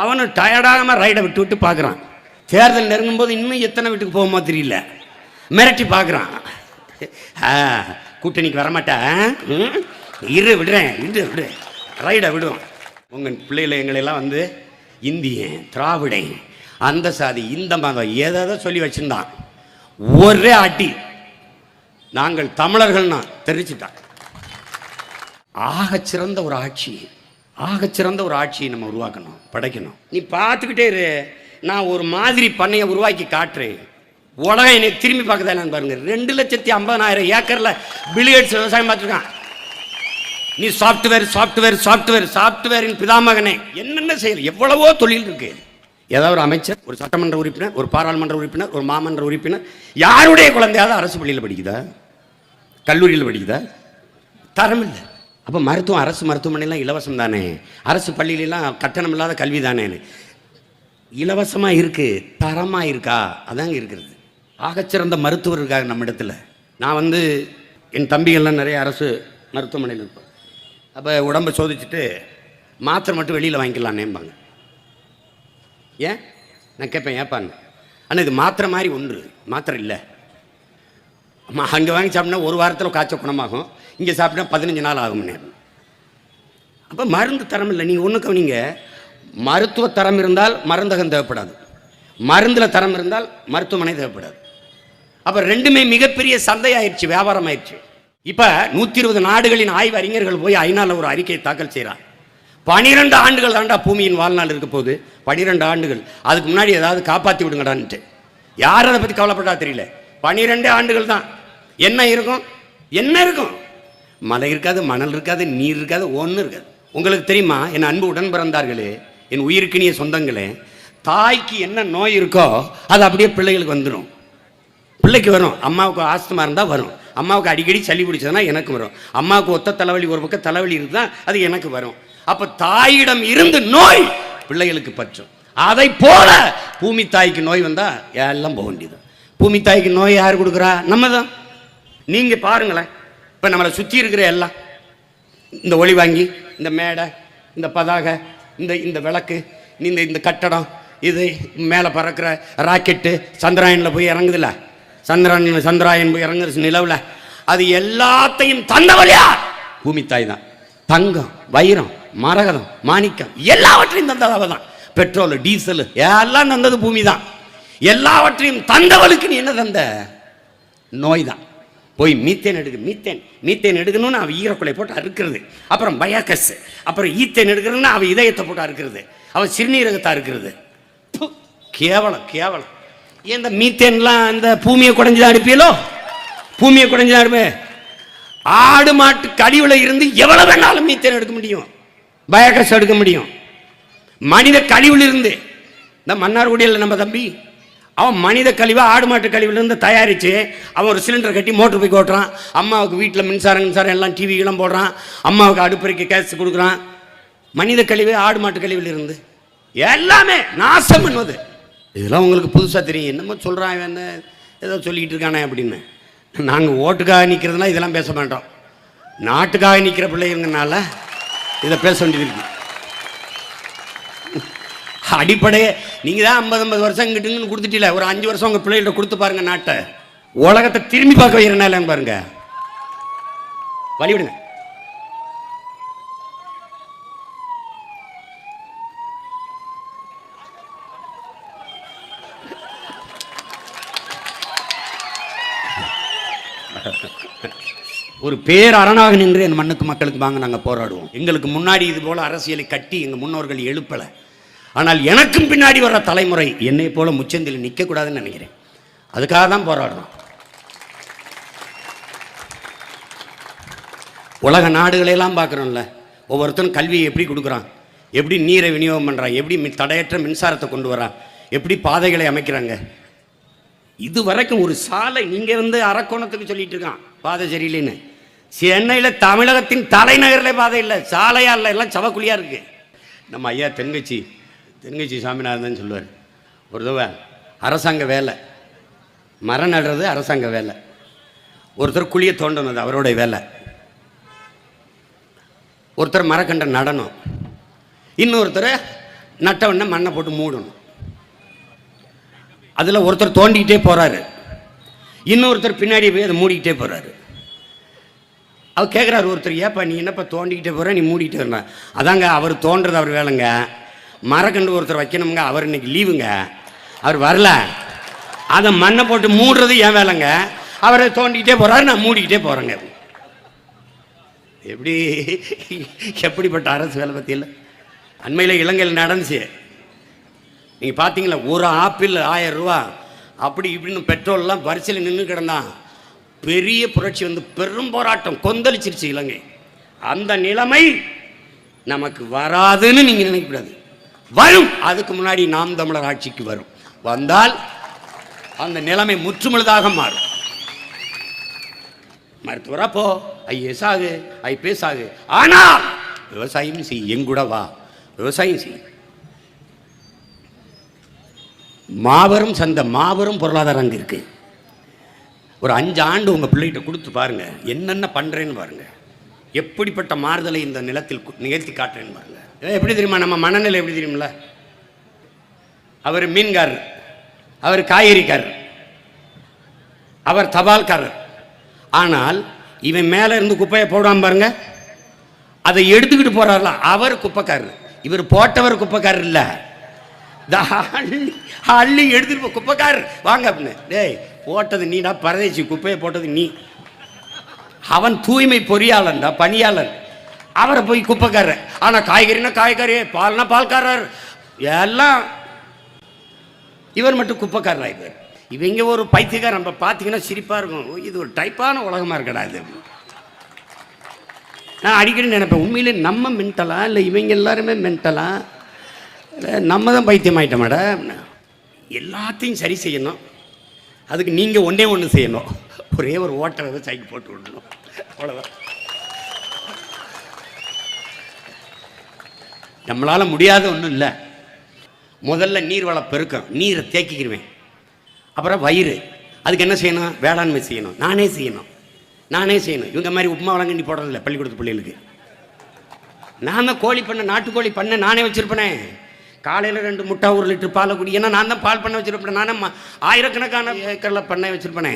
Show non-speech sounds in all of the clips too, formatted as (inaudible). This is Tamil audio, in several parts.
அவனும் டயர்டாகாமல் ரைடை விட்டு விட்டு பார்க்குறான். தேர்தல் நெருங்கும் போது இன்னும் எத்தனை வீட்டுக்கு போகுமோ தெரியல. மிரட்டி பார்க்குறான். கூட்டணிக்கு வரமாட்டேன் இரு விடுறேன் இரு விடு. ரைடை விடுவோம். உங்கள் பிள்ளைகளை எங்களையெல்லாம் வந்து இந்தியன் திராவிடன் அந்த சாதி இந்த மதம் எதை சொல்லி வச்சிருந்தான். ஒரே அடி. நாங்கள் தமிழர்கள்னா தெரிச்சுட்டான் ஆக சிறந்த ஒரு ஆட்சி. ஆகச் சிறந்த ஒரு ஆட்சியை நம்ம உருவாக்கணும் படைக்கணும். நீ பார்த்துக்கிட்டே இரு. நான் ஒரு மாதிரி பண்ணையை உருவாக்கி காட்டுறேன். உலகம் என்னை திரும்பி பார்க்குதா பாருங்க. ரெண்டு லட்சத்தி ஐம்பதாயிரம் ஏக்கரில் பில்கேட்ஸ் விவசாயம் பார்த்துருக்கான். நீ சாஃப்ட்வேர் சாஃப்ட்வேர் சாஃப்ட்வேர் சாஃப்ட்வேரின் பிதாமகனே என்னென்ன செய்யல எவ்வளவோ தொழில் இருக்கு. ஏதாவது ஒரு அமைச்சர் ஒரு சட்டமன்ற உறுப்பினர் ஒரு பாராளுமன்ற உறுப்பினர் ஒரு மாமன்ற உறுப்பினர் யாருடைய குழந்தையாவது அரசு பள்ளியில் படிக்குதா? கல்லூரியில் படிக்குதா? தரம் இல்லை. அப்போ மருத்துவம் அரசு மருத்துவமனைலாம் இலவசம் தானே அரசு பள்ளியிலலாம் கட்டணம் இல்லாத கல்வி தானேன்னு இலவசமாக இருக்கு தரமாக இருக்கா? அதாங்க இருக்கிறது. ஆகச்சிறந்த மருத்துவர் இருக்காங்க நம்ம இடத்துல நான் வந்து என் தம்பிகள்லாம் நிறைய அரசு மருத்துவமனையில் இருப்பேன். அப்போ உடம்பை சோதிச்சுட்டு மாத்திரை மட்டும் வெளியில் வாங்கிக்கலான்னேம்பாங்க ஏன்? நான் கேட்பேன் ஏப்பான்னு ஆனால் இது மாத்திரை மாதிரி ஒன்று மாத்திரை இல்லை. அம்மா அங்கே வாங்கி சாப்பிட்டா ஒரு வாரத்தில் காய்ச்சல் குணமாகும். இங்கே சாப்பிட்டா பதினஞ்சு நாள் ஆகும்னு. அப்போ மருந்து தரம் இல்லை. நீங்கள் ஒன்று கவனிங்க. மருத்துவ தரம் இருந்தால் மருந்தகம் தேவைப்படாது. மருந்தில் தரம் இருந்தால் மருத்துவமனை தேவைப்படாது. அப்போ ரெண்டுமே மிகப்பெரிய சந்தையாயிடுச்சு வியாபாரம் ஆயிடுச்சு இப்போ நூற்றி இருபது நாடுகளின் ஆய்வு அறிஞர்கள் போய் ஐநாவில் ஒரு அறிக்கையை தாக்கல் செய்கிறாங்க பனிரெண்டு ஆண்டுகள் தாண்டா பூமியின் வாழ்நாள் இருக்க போகுது. பனிரெண்டு ஆண்டுகள். அதுக்கு முன்னாடி ஏதாவது காப்பாற்றி விடுங்கடான்ட்டு. யார் அதை பற்றி கவலைப்பட்டா தெரியல. பனிரெண்டு ஆண்டுகள் தான். என்ன இருக்கும்? என்ன இருக்கும்? மலை இருக்காது மணல் இருக்காது நீர் இருக்காது ஒன்றும் இருக்காது. உங்களுக்கு தெரியுமா? என் அன்பு உடன் பிறந்தார்களே என் உயிருக்கினிய சொந்தங்களே தாய்க்கு என்ன நோய் இருக்கோ அது அப்படியே பிள்ளைகளுக்கு வந்துடும் பிள்ளைக்கு வரும். அம்மாவுக்கு ஆஸ்துமா இருந்தால் வரும். அம்மாவுக்கு அடிக்கடி சளி பிடிச்சதுன்னா எனக்கு வரும். அம்மாவுக்கு ஒத்த தலைவலி ஒரு பக்கம் தலைவலி இருந்தால் அது எனக்கு வரும். அப்போ தாயிடம் இருந்து நோய் பிள்ளைகளுக்கு பற்றும். அதை போல பூமி தாய்க்கு நோய் வந்தால் எல்லாம் போக வேண்டியது. பூமி தாய்க்கு நோய் யார் கொடுக்குறா? நம்ம தான் நீங்கள் பாருங்களேன். இப்போ நம்மளை சுற்றி இருக்கிற எல்லாம் இந்த ஒளி வாங்கி இந்த மேடை இந்த பதாகை இந்த இந்த விளக்கு இந்த இந்த கட்டடம் இது மேலே பறக்கிற ராக்கெட்டு சந்திராயனில் போய் இறங்குதுல்ல? சந்திரன் சந்திராயன் போய் இறங்குற நிலவில் அது எல்லாத்தையும் தந்தவழியா பூமி தாய் தான். தங்கம் வைரம் மரகதம் மாணிக்கம் எல்லாவற்றையும் தந்தது தான். பெட்ரோலு டீசல் எல்லாம் தந்தது பூமி தான் எல்லாவற்றையும் தந்தவளுக்கு நீ என்ன தந்த? நோய் தான். போய் மீத்தேன் எடுக்கு மீத்தேன் மீத்தேன் எடுக்கணும்னு அவள் ஈரக்குலை போட்டு அறுக்கிறது. அப்புறம் பயாக்கஸ் அப்புறம் ஈத்தேன் எடுக்கிறதுன்னா அவள் இதயத்தை போட்டு அறுக்கிறது. அவள் சிறுநீரகத்தை அறுக்கிறது. கேவலம் கேவலம். ஏன் இந்த மீத்தேன்லாம் இந்த பூமியை குடைஞ்சுதான் அனுப்பியலோ பூமியை குடைஞ்சுதான் தான் ஆடு மாட்டு கழிவுல இருந்து எவ்வளவு வேணாலும் மீத்தேன் எடுக்க முடியும். பயாக்கஸ் எடுக்க முடியும். மனித கழிவுல இருந்து. இந்த மன்னார்குடியில் நம்ம தம்பி? அவன் மனித கழிவை ஆடு மாட்டு கழிவுலேருந்து தயாரித்து அவன் ஒரு சிலிண்டர் கட்டி மோட்டர் போய் ஓட்டுறான். அம்மாவுக்கு வீட்டில் மின்சாரம் மின்சாரம் எல்லாம் டிவிகளும் போடுறான். அம்மாவுக்கு அடுப்பறைக்கு கேஸ் கொடுக்குறான். மனித கழிவு ஆடு மாட்டு கழிவுலேருந்து. எல்லாமே நாசம் பண்ணுவது இதெல்லாம் உங்களுக்கு புதுசாக தெரியும். என்னமோ சொல்கிறான் இவன் என்ன ஏதோ சொல்லிக்கிட்டு இருக்கானே அப்படின்னு. நாங்கள் ஓட்டுக்காக நிற்கிறதுனால இதெல்லாம் பேச மாட்டோம். நாட்டுக்காக நிற்கிற பிள்ளைங்கனால இதை பேச வேண்டியது இருக்குது (laughs) அடிப்படையே. நீங்கள் தான் ஐம்பது ஐம்பது வருஷம் கிட்டுங்கன்னு கொடுத்துட்டீல. ஒரு அஞ்சு வருஷம் உங்கள் பிள்ளைகிட்ட கொடுத்து பாருங்க நாட்டை. உலகத்தை திரும்பி பார்க்க வைக்கிறனாலங்க பாருங்க. வழி விடுங்க ஒரு பேர் அரணாக நின்று என் மண்ணுக்கு மக்களுக்கு வாங்க நாங்கள் போராடுவோம். எங்களுக்கு முன்னாடி இது போல அரசியலை கட்டி எங்கள் முன்னோர்கள் எழுப்பலை. ஆனால் எனக்கும் பின்னாடி வர்ற தலைமுறை என்னை போல முச்சந்தில் நிற்கக்கூடாதுன்னு நினைக்கிறேன். அதுக்காக தான் போராடுறோம். உலக நாடுகளெல்லாம் பார்க்குறோம்ல. ஒவ்வொருத்தரும் கல்வியை எப்படி கொடுக்குறான்? எப்படி நீரை விநியோகம் பண்ணுறான் எப்படி மின் தடையற்ற மின்சாரத்தை கொண்டு வரான் எப்படி பாதைகளை அமைக்கிறாங்க? இது வரைக்கும் ஒரு சாலை நீங்கள் வந்து அரக்கோணத்துக்கு சொல்லிட்டு இருக்கான். பாதை சரியில்லைன்னு. சென்னையில் தமிழகத்தின் தலைநகரில் பாதை இல்லை. சாலையாக இல்லை. எல்லாம் சவக்குழியாக இருக்கு. நம்ம ஐயா தென்கட்சி தென்கட்சி சாமிநாதன் சொல்லுவார். ஒரு தடவை அரசாங்க வேலை. மரம் நடுறது அரசாங்க வேலை. ஒருத்தர் குழியை தோண்டனது அவருடைய வேலை. ஒருத்தர் மரக்கண்ட நடணும். இன்னொருத்தர் நட்ட உடனே மண்ணை போட்டு மூடணும். அதில் ஒருத்தர் தோண்டிக்கிட்டே போகிறாரு இன்னொருத்தர் பின்னாடி போய் அதை மூடிக்கிட்டே போகிறாரு அவர் கேட்குறாரு ஒருத்தர் ஏப்பா நீ என்னப்பா தோண்டிக்கிட்டே போகிற நீ மூடிக்கிட்டே வரல. அதாங்க அவர் தோன்றது அவர் வேலைங்க. மரக்கண்டு ஒருத்தர் வைக்கணுங்க அவர் இன்னைக்கு லீவுங்க அவர் வரல. அதை மண்ணை போட்டு மூடுறது என் வேலைங்க. அவரை தோண்டிக்கிட்டே போகிறாரு நான் மூடிக்கிட்டே போகிறேங்க எப்படி எப்படிப்பட்ட அரசு வேலை பற்றியில் அண்மையில் இலங்கையில் நடந்துச்சு. நீங்கள் பார்த்தீங்களா ஒரு ஆப்பிள் ஆயிரம் ரூபா அப்படி இப்படின்னு பெட்ரோல்லாம் வரிசையில் நின்று கிடந்தான். பெரிய புரட்சி வந்து பெரும் போராட்டம் கொந்தளிச்சிருச்சு இலங்கை. அந்த நிலைமை நமக்கு வராதுன்னு நீங்கள் நினைக்கக்கூடாது. வரும். அதுக்கு முன்னாடி நாம் தமிழர் ஆட்சிக்கு வரும். வந்தால் அந்த நிலைமை முற்றுமுழுதாக மாறும். மருத்துவரா போ. ஐஏஎஸ் ஆகு ஐபிஎஸ் ஆகு. ஆனால் விவசாயம் செய் எங்கூட வா. விவசாயம் செய். மாபெரும் சந்தை மாபெரும் பொருளாதாரம் அங்கே இருக்கு. ஒரு அஞ்சு ஆண்டு உங்கள் பிள்ளைகிட்ட கொடுத்து பாருங்க. என்னென்ன பண்ணுறேன்னு பாருங்கள் எப்படிப்பட்ட மாறுதலை இந்த நிலத்தில் நிகழ்த்தி காட்டுறேன்னு பாருங்க. எப்படி தெரியுமா? நம்ம மனநிலை எப்படி தெரியுமில்ல? அவர் மீன்காரர். அவர் காய்கறிக்காரர். அவர் தபால்காரர். ஆனால் இவன் மேலே இருந்து குப்பையை போடாம பாருங்க. அதை எடுத்துக்கிட்டு போறாருல அவர் குப்பைக்காரர். இவர் போட்டவர் குப்பைக்காரர் இல்லை. அள்ளி அள்ளி எடுத்துட்டு போ குப்பைக்காரர். வாங்க அப்படின்னு. டேய் போட்டது நீடா பரதேச்சி குப்பையை போட்டது நீ. அவன் தூய்மை பொறியாளன்டா பணியாளர் அவரை போய் குப்பைக்காரர். ஆனால் காய்கறினா காய்கறி பால்னா பால்காரர். எல்லாம் இவர் மட்டும் குப்பைக்காரர் ஆயிப்பார் இவங்க ஒரு பைத்தியக்கார நம்ம பார்த்தீங்கன்னா சிரிப்பாக இருக்கும். இது ஒரு டைப்பான உலகமாக இருக்கடா இது. நான் அடிக்கடி நினைப்பேன் உண்மையிலே நம்ம மென்டலா இல்லை இவங்க எல்லாருமே மென்டலா இல்லை நம்ம தான் பைத்தியம் ஆயிட்டோமாடா? எல்லாத்தையும் சரி செய்யணும். அதுக்கு நீங்கள் ஒன்றே ஒன்று செய்யணும். ஒரே ஒரு ஓட்டை சைக்கிள் போட்டு விடணும். அவ்வளோதான் நம்மளால் முடியாத ஒன்றும் இல்லை. முதல்ல நீர்வள பெருக்கம் நீரை தேக்கிக்கிடுவேன் அப்புறம் வயிறு. அதுக்கு என்ன செய்யணும்? வேளாண்மை செய்யணும். நானே செய்யணும். நானே செய்யணும். இவங்க மாதிரி உப்புமா வளங்கண்டி போடுறதில்ல பள்ளிக்கூடத்து பிள்ளைகளுக்கு. நான் தான் கோழி பண்ண நாட்டுக்கோழி பண்ண நானே வச்சுருப்பேனே. காலையில் ரெண்டு முட்டை ஒரு லிட்டர் பாலை குடி. ஏன்னா நான் தான் பால் பண்ண வச்சுருப்பேன். நானே ஆயிரக்கணக்கான ஏக்கரில் பண்ண வச்சுருப்பேனே.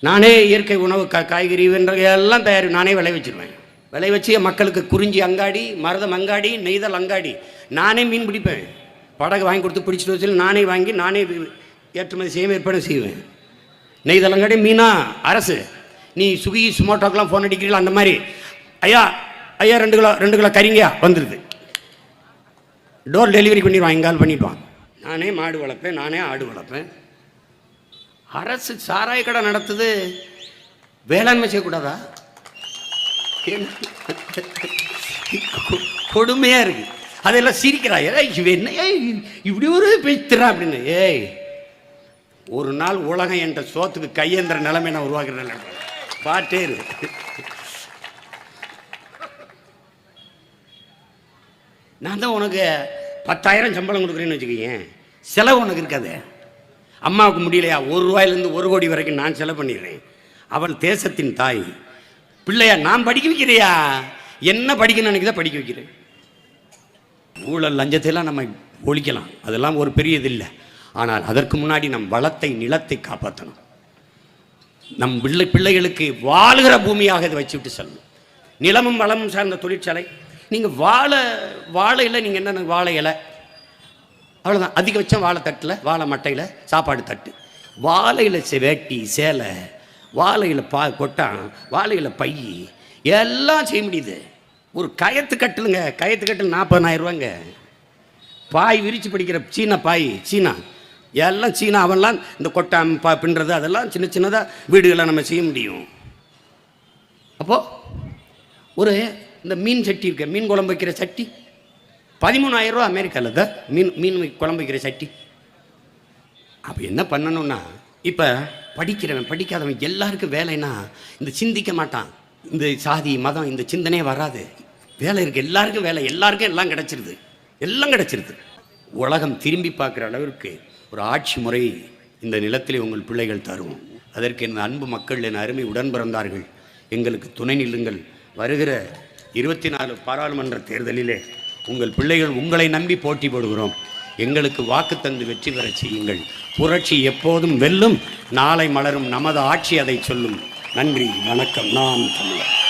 நானே இயற்கை உணவு கா காய்கறி வென்ற எல்லாம் தயாரி நானே விளை வச்சிருவேன். விளை வச்சு மக்களுக்கு குறிஞ்சி அங்காடி மருதம் அங்காடி நெய்தல் அங்காடி. நானே மீன் பிடிப்பேன். படகு வாங்கி கொடுத்து பிடிச்சிட்டு வச்சு நானே வாங்கி நானே ஏற்றுமதி செய்ய ஏற்பாடு செய்வேன். நெய்தல் அங்காடி மீனா அரசு. நீ சுகி சுமோட்டோக்கெலாம் ஃபோன் அடிக்கிறீங்களா? அந்த மாதிரி. ஐயா ஐயா ரெண்டு கிலோ ரெண்டு கிலோ கறிங்கயா வந்துடுது டோர் டெலிவரி பண்ணிடுவான் எங்கால் பண்ணிடுவான். நானே மாடு வளர்ப்பேன் நானே ஆடு வளர்ப்பேன். அரசு சாராய கடை நடத்துது. வேளாண்மை செய்யக்கூடாதா? (laughs) கொடுமையாக இருக்குது இருக்கு. அதெல்லாம் சிரிக்கிறா ஏய் இவன் என்ன? ஏய் இப்படி ஒரு பேசுறான் அப்படின்னு. ஏய் ஒரு நாள் உலகம் என்ற சோத்துக்கு கையேந்திர நிலைமை நான் உருவாக்குறேன். பாட்டே இருக்கு நான் தான் உனக்கு பத்தாயிரம் சம்பளம் கொடுக்குறேன்னு வச்சுக்கோங்க செலவு உனக்கு இருக்காது. அம்மாவுக்கு முடியலையா? ஒரு ரூபாயிலேருந்து ஒரு கோடி வரைக்கும் நான் செலவு பண்ணிடுறேன். அவள் தேசத்தின் தாய். பிள்ளையா நான் படிக்க வைக்கிறியா? என்ன படிக்கணும்னு நினைக்கிறத படிக்க வைக்கிறேன். ஊழல் லஞ்சத்தையெல்லாம் நம்ம ஒழிக்கலாம். அதெல்லாம் ஒரு பெரிய இது இல்லை. ஆனால் அதற்கு முன்னாடி நம் வளத்தை நிலத்தை காப்பாற்றணும். நம் பிள்ளை பிள்ளைகளுக்கு வாழுகிற பூமியாக இதை வச்சுவிட்டு செல்லணும். நிலமும் வளமும் சார்ந்த தொழிற்சாலை. நீங்கள் வாழை வாழையில் நீங்கள் என்ன வாழை இலை? அவ்வளோதான் அதிகபட்சம் வாழை தட்டில் வாழை மட்டையில் சாப்பாடு தட்டு. வாழையில் செ வேட்டி சேலை வாழையில் பா கொட்டான் வாழையில் பை. எல்லாம் செய்ய முடியுது. ஒரு கயத்து கட்டலுங்க. கயத்து கட்டல் நாற்பதாயிரரூவாங்க பாய் விரித்து படிக்கிற சீனா பாய் சீனா. எல்லாம் சீனா அவன்லாம் இந்த கொட்டாம் பா பின்னுறது அதெல்லாம் சின்ன சின்னதாக வீடுகளை நம்ம செய்ய முடியும். அப்போது ஒரு இந்த மீன் சட்டி இருக்க. மீன் குழம்பு வைக்கிற சட்டி. பதிமூணாயிரரூவா அமெரிக்காவில் தான் மீன் மீன் குழம்பு வைக்கிற சட்டி. அப்போ என்ன பண்ணணும்னா இப்போ படிக்கிறவன் படிக்காதவன் எல்லாருக்கும் வேலைன்னா இந்த சிந்திக்க மாட்டான். இந்த சாதி மதம் இந்த சிந்தனையே வராது. வேலை இருக்கு. எல்லாருக்கும் வேலை. எல்லாருக்கும் எல்லாம் கிடச்சிருது. எல்லாம் கிடச்சிருது. உலகம் திரும்பி பார்க்குற அளவிற்கு ஒரு ஆட்சி முறை இந்த நிலத்திலே உங்கள் பிள்ளைகள் தருவோம். அதற்கு என் அன்பு மக்கள் என் அருமை உடன் பிறந்தார்கள். எங்களுக்கு துணை நில்லுங்கள். வருகிற இருபத்தி நாலு பாராளுமன்ற தேர்தலிலே உங்கள் பிள்ளைகள் உங்களை நம்பி போட்டி போடுகிறோம். எங்களுக்கு வாக்கு தந்து வெற்றி பெறச் செய்யுங்கள். புரட்சி எப்போதும் வெல்லும். நாளை மலரும் நமது ஆட்சி அதை சொல்லும். நன்றி வணக்கம். நாம் தமிழர்.